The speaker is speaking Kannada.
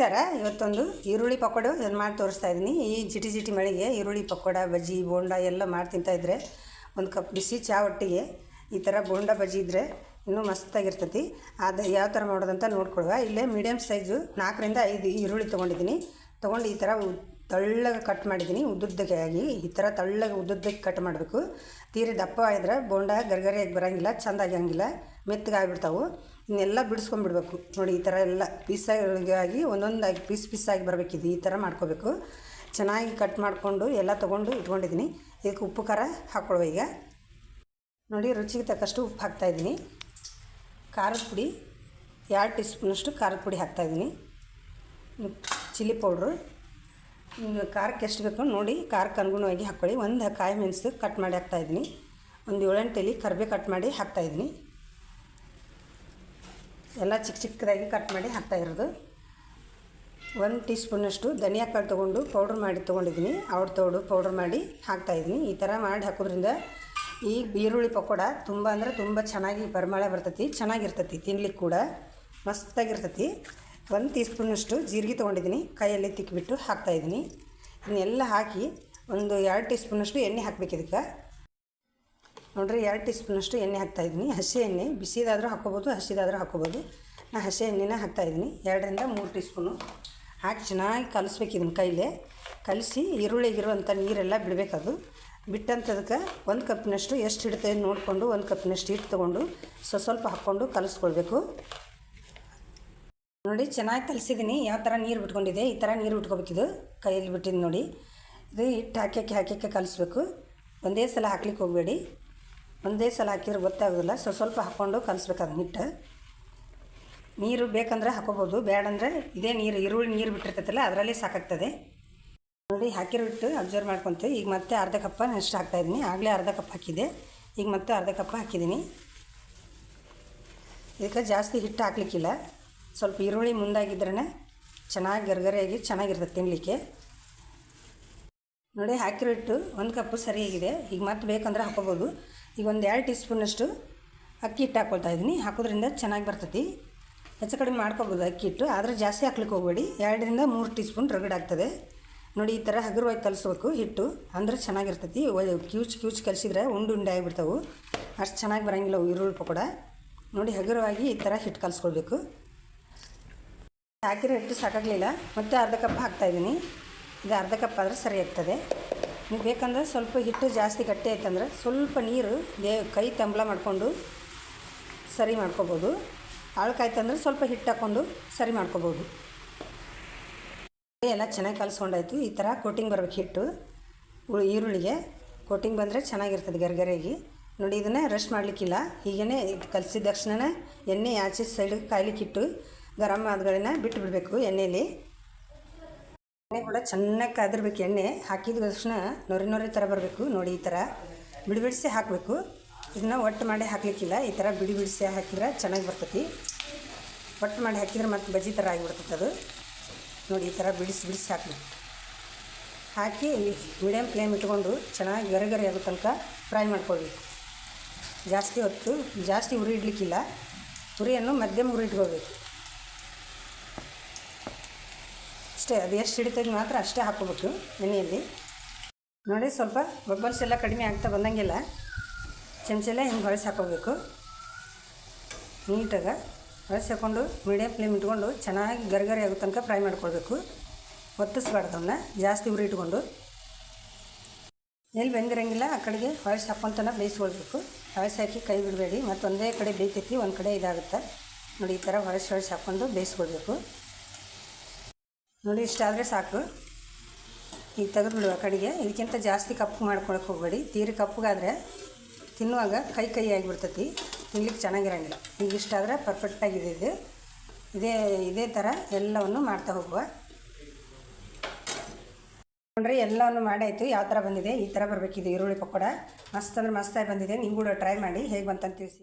ನಮಸ್ಕಾರ. ಇವತ್ತೊಂದು ಈರುಳ್ಳಿ ಪಕೋಡ ಇದನ್ನು ಮಾಡಿ ತೋರಿಸ್ತಾ ಇದ್ದೀನಿ. ಈ ಜಿಟಿ ಜಿಟಿ ಮಳೆಗೆ ಈರುಳ್ಳಿ ಪಕೋಡ, ಬಜ್ಜಿ, ಬೋಂಡ ಎಲ್ಲ ಮಾಡಿ ತಿಂತಾ ಇದ್ರೆ ಒಂದು ಕಪ್ ಬಿಸಿ ಚಾ ಒಟ್ಟಿಗೆ ಈ ಥರ ಬೋಂಡ, ಬಜ್ಜಿ ಇದ್ದರೆ ಇನ್ನೂ ಮಸ್ತಾಗಿರ್ತೈತಿ. ಅದು ಯಾವ ಥರ ಮಾಡೋದಂತ ನೋಡ್ಕೊಳ್ಳುವ. ಇಲ್ಲೇ ಮೀಡಿಯಮ್ ಸೈಜು ನಾಲ್ಕರಿಂದ ಐದು ಈರುಳ್ಳಿ ತೊಗೊಂಡಿದ್ದೀನಿ. ತೊಗೊಂಡು ಈ ಥರ ತಳ್ಳಗೆ ಕಟ್ ಮಾಡಿದ್ದೀನಿ. ಉದ್ದುದ್ದಕ್ಕೆ ಆಗಿ ಈ ಥರ ತೆಳ್ಳಗೆ ಉದ್ದುದ್ದಕ್ಕೆ ಕಟ್ ಮಾಡಬೇಕು. ತೀರಿ ದಪ್ಪ ಆಗಿದ್ರೆ ಬೋಂಡ ಗರ್ಗರಿಯಾಗಿ ಬರೋಂಗಿಲ್ಲ, ಚೆಂದಾಗಿ ಆಗಂಗಿಲ್ಲ ಮೆತ್ತಗೆ ಇನ್ನೆಲ್ಲ ಬಿಡಿಸ್ಕೊಂಡ್ಬಿಡ್ಬೇಕು. ನೋಡಿ, ಈ ಥರ ಎಲ್ಲ ಪೀಸಾಗಿ ಒಂದೊಂದಾಗಿ ಪೀಸ್ ಪೀಸಾಗಿ ಬರಬೇಕಿದು ಈ ಥರ ಮಾಡ್ಕೋಬೇಕು. ಚೆನ್ನಾಗಿ ಕಟ್ ಮಾಡಿಕೊಂಡು ಎಲ್ಲ ತೊಗೊಂಡು ಇಟ್ಕೊಂಡಿದ್ದೀನಿ. ಇದಕ್ಕೆ ಉಪ್ಪು, ಖಾರ ಹಾಕ್ಕೊಳ್ಳುವ ಈಗ. ನೋಡಿ, ರುಚಿಗೆ ತಕ್ಕಷ್ಟು ಉಪ್ಪು ಹಾಕ್ತಾಯಿದ್ದೀನಿ ಖಾರದ ಪುಡಿ, ಎರಡು ಟೀ ಸ್ಪೂನಷ್ಟು ಖಾರದ ಪುಡಿ ಹಾಕ್ತಾಯಿದ್ದೀನಿ ಚಿಲ್ಲಿ ಪೌಡ್ರು. ಖಾರಕ್ಕೆ ಎಷ್ಟು ಬೇಕು ನೋಡಿ, ಖಾರಕ್ಕೆ ಅನುಗುಣವಾಗಿ ಹಾಕ್ಕೊಳ್ಳಿ. ಒಂದು ಕಾಯಿ ಮೆಣಸು ಕಟ್ ಮಾಡಿ ಹಾಕ್ತಾಯಿದ್ದೀನಿ ಒಂದು ಏಳೆಂಟು ಎಲೆ ಕರಿಬೇ ಕಟ್ ಮಾಡಿ ಹಾಕ್ತಾಯಿದ್ದೀನಿ ಎಲ್ಲ ಚಿಕ್ಕ ಚಿಕ್ಕದಾಗಿ ಕಟ್ ಮಾಡಿ ಹಾಕ್ತಾ ಇರೋದು. ಒಂದು ಟೀ ಸ್ಪೂನಷ್ಟು ಧನಿಯಾ ಕಾಳು ತೊಗೊಂಡು ಪೌಡ್ರ್ ಮಾಡಿ ತೊಗೊಂಡಿದ್ದೀನಿ. ಅವ್ರ ತೋಡು ಪೌಡ್ರ್ ಮಾಡಿ ಹಾಕ್ತಾಯಿದ್ದೀನಿ ಈ ಥರ ಮಾಡಿ ಹಾಕೋದ್ರಿಂದ ಈ ಈರುಳ್ಳಿ ಪಕೋಡ ತುಂಬ ಅಂದರೆ ತುಂಬ ಚೆನ್ನಾಗಿ ಪರಿಮಳ ಬರ್ತೈತಿ, ಚೆನ್ನಾಗಿರ್ತೈತಿ ತಿನ್ಲಿಕ್ಕೆ ಕೂಡ. ಮಸ್ತಾಗಿರ್ತೈತಿ. ಒಂದು ಟೀ ಸ್ಪೂನಷ್ಟು ಜೀರಿಗೆ ತೊಗೊಂಡಿದ್ದೀನಿ. ಕೈಯಲ್ಲಿ ತಿಕ್ಕಿಬಿಟ್ಟು ಹಾಕ್ತಾಯಿದ್ದೀನಿ ಇದನ್ನೆಲ್ಲ ಹಾಕಿ ಒಂದು ಎರಡು ಟೀ ಸ್ಪೂನಷ್ಟು ಎಣ್ಣೆ ಹಾಕ್ಬೇಕು ಇದಕ್ಕೆ ನೋಡ್ರಿ ಎರಡು ಟೀ ಸ್ಪೂನಷ್ಟು ಎಣ್ಣೆ ಹಾಕ್ತಾಯಿದ್ದೀನಿ ಹಸಿ ಎಣ್ಣೆ, ಬಿಸಿದಾದರೂ ಹಾಕ್ಕೋಬೋದು, ಹಸಿದಾದರೂ ಹಾಕ್ಕೋಬೋದು. ನಾನು ಹಸಿ ಎಣ್ಣೆನ ಹಾಕ್ತಾಯಿದ್ದೀನಿ ಎರಡರಿಂದ ಮೂರು ಟೀ ಸ್ಪೂನು ಹಾಕಿ ಚೆನ್ನಾಗಿ ಕಲಿಸ್ಬೇಕು ಇದನ್ನ ಕೈಲೇ. ಕಲಿಸಿ ಈರುಳ್ಳಿಗಿರುವಂಥ ನೀರೆಲ್ಲ ಬಿಡಬೇಕದು. ಬಿಟ್ಟಂಥದಕ್ಕೆ ಒಂದು ಕಪ್ಪಿನಷ್ಟು ಎಷ್ಟು ಹಿಡ್ತದೆ ನೋಡಿಕೊಂಡು ಒಂದು ಕಪ್ಪಿನಷ್ಟು ಹಿಟ್ಟು ತೊಗೊಂಡು ಸ್ವಲ್ಪ ಸ್ವಲ್ಪ ಹಾಕ್ಕೊಂಡು ಕಲಿಸ್ಕೊಳ್ಬೇಕು. ನೋಡಿ ಚೆನ್ನಾಗಿ ಕಲಿಸಿದ್ದೀನಿ. ಯಾವ ಥರ ನೀರು ಬಿಟ್ಕೊಂಡಿದೆ, ಈ ಥರ ನೀರು ಬಿಟ್ಕೋಬೇಕಿದು ಕೈಯಲ್ಲಿ ಬಿಟ್ಟಿದ್ದು ನೋಡಿ. ಇದು ಹಿಟ್ಟು ಹಾಕಕ್ಕೆ ಹಾಕ್ಯಕ್ಕೆ ಕಲಿಸ್ಬೇಕು. ಒಂದೇ ಸಲ ಹಾಕ್ಲಿಕ್ಕೆ ಹೋಗಬೇಡಿ. ಒಂದೇ ಸಲ ಹಾಕಿದ್ರೆ ಗೊತ್ತಾಗೋದಿಲ್ಲ. ಸ್ವಲ್ಪ ಸ್ವಲ್ಪ ಹಾಕ್ಕೊಂಡು ಕಲಿಸ್ಬೇಕು ಅದನ್ನ ಹಿಟ್ಟು. ನೀರು ಬೇಕಂದ್ರೆ ಹಾಕೋಬೋದು ಬೇಡಂದ್ರೆ ಇದೇ ನೀರು, ಈರುಳ್ಳಿ ನೀರು ಬಿಟ್ಟಿರ್ತೈತಲ್ಲ, ಅದರಲ್ಲಿ ಸಾಕಾಗ್ತದೆ. ನೋಡಿ, ಹಾಕಿರೋ ಅಬ್ಸರ್ವ್ ಮಾಡ್ಕೊತೀವಿ ಈಗ ಮತ್ತೆ ಅರ್ಧ ಕಪ್ಪ ನೆಕ್ಸ್ಟ್ ಹಾಕ್ತಾಯಿದ್ದೀನಿ ಆಗಲೇ ಅರ್ಧ ಕಪ್ ಹಾಕಿದೆ. ಈಗ ಮತ್ತೆ ಅರ್ಧ ಕಪ್ ಹಾಕಿದ್ದೀನಿ. ಇದಕ್ಕೆ ಜಾಸ್ತಿ ಹಿಟ್ಟು ಹಾಕ್ಲಿಕ್ಕಿಲ್ಲ. ಸ್ವಲ್ಪ ಈರುಳ್ಳಿ ಮುಂದಾಗಿದ್ರೇ ಚೆನ್ನಾಗಿ ಗರ್ಗರೆಯಾಗಿ ಚೆನ್ನಾಗಿರ್ತದೆ ತಿನ್ನಲಿಕ್ಕೆ ನೋಡಿ ಹಾಕಿರೋ ಹಿಟ್ಟು ಒಂದು ಕಪ್ಪು ಸರಿಯಾಗಿದೆ. ಈಗ ಮತ್ತೆ ಬೇಕಂದ್ರೆ ಹಾಕೋಬೋದು. ಈಗ ಒಂದು ಎರಡು ಟೀ ಸ್ಪೂನಷ್ಟು ಅಕ್ಕಿ ಹಿಟ್ಟು ಹಾಕ್ಕೊಳ್ತಾ ಇದ್ದೀನಿ. ಹಾಕೋದ್ರಿಂದ ಚೆನ್ನಾಗಿ ಬರ್ತೈತಿ. ಹೆಚ್ಚು ಕಡಿಮೆ ಮಾಡ್ಕೊಬೋದು ಅಕ್ಕಿ ಹಿಟ್ಟು. ಆದರೆ ಜಾಸ್ತಿ ಹಾಕ್ಲಿಕ್ಕೆ ಹೋಗಬೇಡಿ. ಎರಡರಿಂದ ಮೂರು ಟೀ ಸ್ಪೂನ್ ರಗಡ್ ಆಗ್ತದೆ. ನೋಡಿ, ಈ ಥರ ಹಗುರವಾಗಿ ಕಲಿಸ್ಬೇಕು ಹಿಟ್ಟು. ಅಂದರೆ ಚೆನ್ನಾಗಿರ್ತೈತಿ. ಕ್ಯೂಚ್ ಕ್ಯೂಚ್ ಕಲಿಸಿದ್ರೆ ಉಂಡು ಉಂಡೆ ಆಗಿಬಿಡ್ತಾವೆ. ಅಷ್ಟು ಚೆನ್ನಾಗಿ ಬರೋಂಗಿಲ್ಲ ಈರುಳ್ಳಿ ಪಕೋಡ. ನೋಡಿ, ಹಗುರವಾಗಿ ಈ ಥರ ಹಿಟ್ಟು ಕಲಿಸ್ಕೊಳ್ಬೇಕು. ಹಾಕಿರೋ ಹಿಟ್ಟು ಸಾಕಾಗಲಿಲ್ಲ. ಮತ್ತೆ ಅರ್ಧ ಕಪ್ ಹಾಕ್ತಾಯಿದ್ದೀನಿ ಇದು ಅರ್ಧ ಕಪ್ ಆದರೆ ಸರಿ ಆಗ್ತದೆ. ನೀವು ಬೇಕಂದ್ರೆ ಸ್ವಲ್ಪ ಹಿಟ್ಟು ಜಾಸ್ತಿ ಗಟ್ಟಿ ಆಯ್ತಂದ್ರೆ ಸ್ವಲ್ಪ ನೀರು ದೇ ಕೈ ತಂಬಳ ಮಾಡಿಕೊಂಡು ಸರಿ ಮಾಡ್ಕೊಬೋದು. ಆಳ್ಕಾಯ್ತಂದ್ರೆ ಸ್ವಲ್ಪ ಹಿಟ್ಟು ಹಾಕ್ಕೊಂಡು ಸರಿ ಮಾಡ್ಕೋಬೋದು. ಎಲ್ಲ ಚೆನ್ನಾಗಿ ಕಲಿಸ್ಕೊಂಡಾಯ್ತು. ಈ ಥರ ಕೋಟಿಂಗ್ ಬರಬೇಕು ಹಿಟ್ಟು. ಈರುಳ್ಳಿಗೆ ಕೋಟಿಂಗ್ ಬಂದರೆ ಚೆನ್ನಾಗಿರ್ತದೆ ಗರಿಗರಿಯಾಗಿ ನೋಡಿ, ಇದನ್ನೇ ರೆಸ್ಟ್ ಮಾಡಲಿಕ್ಕಿಲ್ಲ. ಹೀಗೇ ಕಲಿಸಿದ ತಕ್ಷಣ ಎಣ್ಣೆ ಆಚೆ ಸೈಡಿಗೆ ಕಾಯ್ಲಿಕ್ಕಿಟ್ಟು ಗರಮ್ ಗರಂ ಆದಗಳನ್ನ ಬಿಟ್ಟು ಬಿಡಬೇಕು ಎಣ್ಣೆಯಲ್ಲಿ ಎಣ್ಣೆ ಕೂಡ ಚೆನ್ನಾಗಿ ಕಾದಿರ್ಬೇಕು. ಎಣ್ಣೆ ಹಾಕಿದ ತಕ್ಷಣ ನೊರೆ ನೊರೆ ಥರ ಬರಬೇಕು. ನೋಡಿ, ಈ ಥರ ಬಿಡಿ ಬಿಡಿಸಿ ಹಾಕಬೇಕು. ಇದನ್ನ ಒಟ್ಟು ಮಾಡಿ ಹಾಕ್ಲಿಕ್ಕಿಲ್ಲ. ಈ ಥರ ಬಿಡಿ ಬಿಡಿಸಿ ಹಾಕಿದ್ರೆ ಚೆನ್ನಾಗಿ ಬರ್ತೈತಿ. ಒಟ್ಟು ಮಾಡಿ ಹಾಕಿದ್ರೆ ಮತ್ತೆ ಬಜ್ಜಿ ಥರ ಆಗಿಬಿಡ್ತೈತೆ ಅದು. ನೋಡಿ, ಈ ಥರ ಬಿಡಿಸಿ ಬಿಡಿಸಿ ಹಾಕಬೇಕು. ಹಾಕಿ ಮೀಡಿಯಮ್ ಫ್ಲೇಮ್ ಇಟ್ಕೊಂಡು ಚೆನ್ನಾಗಿ ಗರಿ ಗರಿ ಆಗೋ ತನಕ ಫ್ರೈ ಮಾಡ್ಕೊಳ್ಬೇಕು. ಜಾಸ್ತಿ ಹೊತ್ತು ಜಾಸ್ತಿ ಉರಿ ಇಡ್ಲಿಕ್ಕಿಲ್ಲ. ಉರಿಯನ್ನು ಮಧ್ಯಮ ಉರಿ ಇಟ್ಕೋಬೇಕು ಅಷ್ಟೇ, ಅದು ಎಷ್ಟು ಹಿಡಿತೈತೆ ಮಾತ್ರ ಅಷ್ಟೇ ಹಾಕೋಬೇಕು ಎಣ್ಣೆಯಲ್ಲಿ. ನೋಡಿ, ಸ್ವಲ್ಪ ಬಬ್ಬಲ್ಸ್ ಎಲ್ಲ ಕಡಿಮೆ ಆಗ್ತಾ ಬಂದಂಗೆಲ್ಲ ಚಮಚೆಲ್ಲ ಹಿಂಗೆ ಹೊಳಸಿ ಹಾಕೋಬೇಕು ನೀಟಾಗಿ ಹೊಳಸಿ ಹಾಕ್ಕೊಂಡು ಮೀಡಿಯಮ್ ಫ್ಲೇಮ್ ಇಟ್ಕೊಂಡು ಚೆನ್ನಾಗಿ ಗರಿಗರಿ ಆಗೋ ತನಕ ಫ್ರೈ ಮಾಡ್ಕೊಳ್ಬೇಕು. ಒತ್ತಿಸ್ಬಾರ್ದು ಅವನ್ನ ಜಾಸ್ತಿ ಉರಿ ಇಟ್ಕೊಂಡು. ಎಲ್ಲಿ ಬೆಂದಿರಂಗಿಲ್ಲ, ಆ ಕಡೆಗೆ ಹೊಳಸಿ ಹಾಕ್ಕೊಂತನ ಬೇಯಿಸ್ಕೊಳ್ಬೇಕು. ಹೊಳಸಿ ಹಾಕಿ ಕೈ ಬಿಡಬೇಡಿ ಮತ್ತು ಒಂದೇ ಕಡೆ ಬೇಯ್ತೈತಿ, ಒಂದು ಕಡೆ ಇದಾಗುತ್ತೆ. ನೋಡಿ, ಈ ಥರ ಹೊಳಸಿ ಹೊಳಸಿ ಹಾಕ್ಕೊಂಡು ಬೇಯಿಸ್ಕೊಳ್ಬೇಕು. ನೋಡಿ ಇಷ್ಟಾದರೆ ಸಾಕು. ಈಗ ತೆಗೆದು ಬಿಡುವ ಕಡೆಗೆ. ಇದಕ್ಕಿಂತ ಜಾಸ್ತಿ ಕಪ್ಪು ಮಾಡ್ಕೊಳಕ್ಕೆ ಹೋಗಬೇಡಿ. ತೀರಿ ಕಪ್ಪಗಾದರೆ ತಿನ್ನುವಾಗ ಕೈ ಕೈ ಆಗಿಬಿಡ್ತೈತಿ. ತಿನ್ಲಿಕ್ಕೆ ಚೆನ್ನಾಗಿರಂಗಿಲ್ಲ. ಈಗ ಇಷ್ಟಾದರೆ ಪರ್ಫೆಕ್ಟಾಗಿದೆ ಇದು ಇದೇ. ಇದೇ ಥರ ಎಲ್ಲವನ್ನು ಮಾಡ್ತಾ ಹೋಗುವ. ನೋಡ್ರಿ, ಎಲ್ಲವನ್ನು ಮಾಡಾಯಿತು. ಯಾವ ಥರ ಬಂದಿದೆ? ಈ ಥರ ಬರಬೇಕಿದೆ. ಈರುಳ್ಳಿ ಪಕೋಡ. ಮಸ್ತ್ ಅಂದ್ರೆ ಮಸ್ತಾಗಿ ಬಂದಿದೆ. ನೀವು ಕೂಡ ಟ್ರೈ ಮಾಡಿ. ಹೇಗೆ ಬಂತಂತ ತಿಳಿಸಿ.